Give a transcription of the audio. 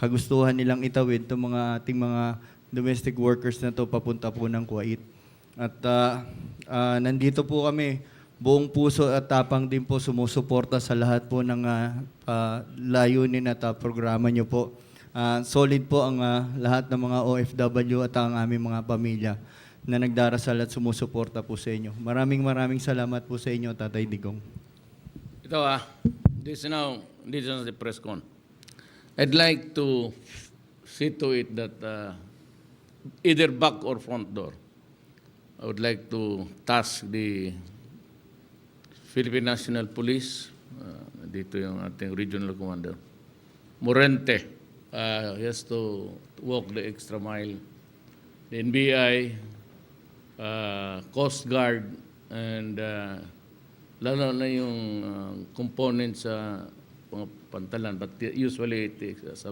kagustuhan nilang itawid itong mga ating mga domestic workers na to papunta po ng Kuwait. At ah, ah, nandito po kami, buong puso at tapang din po sumusuporta sa lahat po ng ah, ah, layunin at ah, programa nyo po. Ah, solid po ang ah, lahat ng mga OFW at ang aming mga pamilya na nagdarasal at sumusuporta po sa inyo. Maraming maraming salamat po sa inyo, Tatay Digong. Ito ah, this is now, this is the press con. I'd like to see to it that uh, either back or front door, I would like to task the Philippine National Police, uh, dito yung ating regional commander, Morente, uh, he has to walk the extra mile. The NBI, uh, Coast Guard, and uh, lalo na yung uh, component sa mga pantalan. But usually it is uh, sa